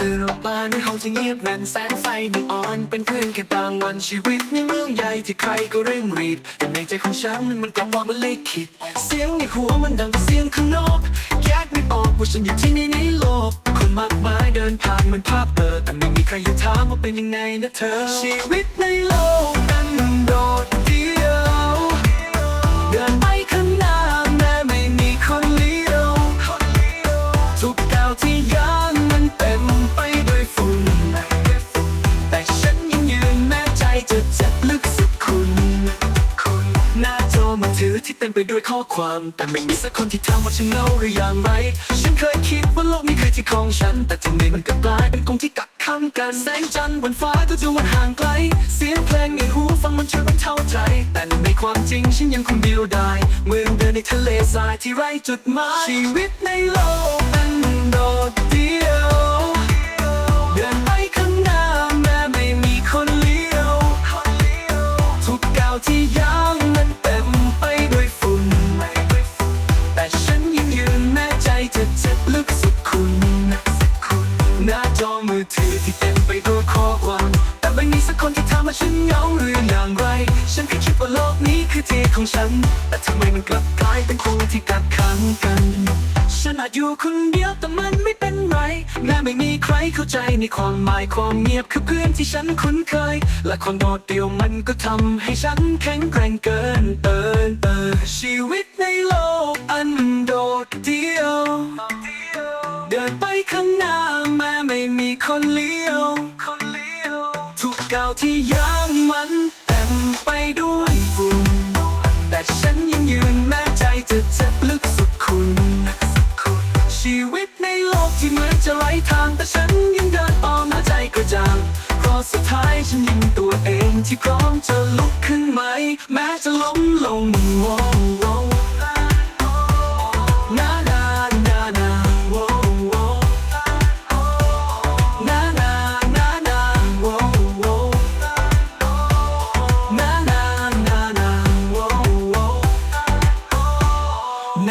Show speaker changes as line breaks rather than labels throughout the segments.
ตื่นออกมาในห้องที่เงียบงันแสงไฟนีออน เป็นเพื่อนแค่บางวันชีวิตในเมืองใหญ่ที่ใครก็เร่งรีบแต่ในใจของฉันนั้นมันกลับว่ามันเลขคิด เสียงในหัวมันดังกว่าเสียงข้างนอกแยกไม่ออกว่าฉันอยู่ที่นี่ในโลก คนมากมายเดินผ่านเหมันภาพเบลอแต่ไม่มีใครอยากถามว่าเป็นยังไงนะเธอ ชีวิตในโลก ต็มไปด้วยข้อความ แต่ไม่มีสักคนที่ถามว่าฉันเหงาหรืออย่างไร ฉันเคยคิดว่าโลกนี้คือที่ของฉัน แต่ที่นี่มันกลับกลายเป็นกรงที่กักขังกันแสงจันทร์บนฟ้าก็จะวันห่างไกล เสียงเพลงในหูฟังมันช่วยบรรเทาใจ แต่ในความจริงฉันยังคงเดียวดายเมือนเดินในทะเลทรายที่ไร้จุดหมายชีวิตในโลก หน้าจอมือถือที่เต็มไปด้วยข้อความ แต่ไม่มีสักคนที่ถามว่าฉันเหงาหรืออย่างไร ฉันแค่คิดว่าโลกนี้คือที่ของฉัน แต่ทำไมมันกลับกลายเป็นคนที่กักขังกัน ฉันอาจอยู่คนเดียวแต่มันไม่เป็นไร แม้ไม่มีใครเข้าใจในความหมายความเงียบคือเพื่อนที่ฉันคุ้นเคย และคนโดดเดี่ยวมันก็ทำให้ฉันแข็งแกร่งเกินเตินเตินชีวิตในโลกอันโดดเดี่ยว เดินไปข้างหน้าแม้ไม่มีคนเลี้ยวคนเลี้ยวทุกก้าวที่ย่างมันเต็มไปด้วยฝุ่นแต่ฉันยังยืนแม้ใจจะเจ็บลึกสุดคุณ ชีวิตในโลกที่เหมือนจะไร้ทาง แต่ฉันยังเดินต่อมาใจกระจ่างเพราะสุดท้ายฉันยังตัวเองที่พร้อมจะลุกขึ้นไหม แม้จะล้มลงว้โน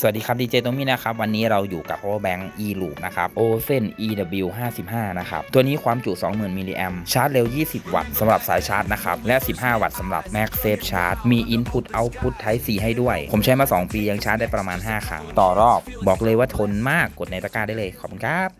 สวัสดีครับดีเจตรงนี้นะครับ วันนี้เราอยู่กับ power bank e loop นะครับ ozen ew 55นะครับ ตัวนี้ความจุ 20,000มิลลิแอมชาร์จเร็ว 20 วัตต์สำหรับสายชาร์จนะครับ และ 15 วัตต์สำหรับ max safe charge มี input output type C ให้ด้วย ผมใช้มา 2 ปียังชาร์จได้ประมาณ 5 ครั้ง ต่อรอบ บอกเลยว่าทนมากกดในตะกร้าได้เลย ขอบคุณครับ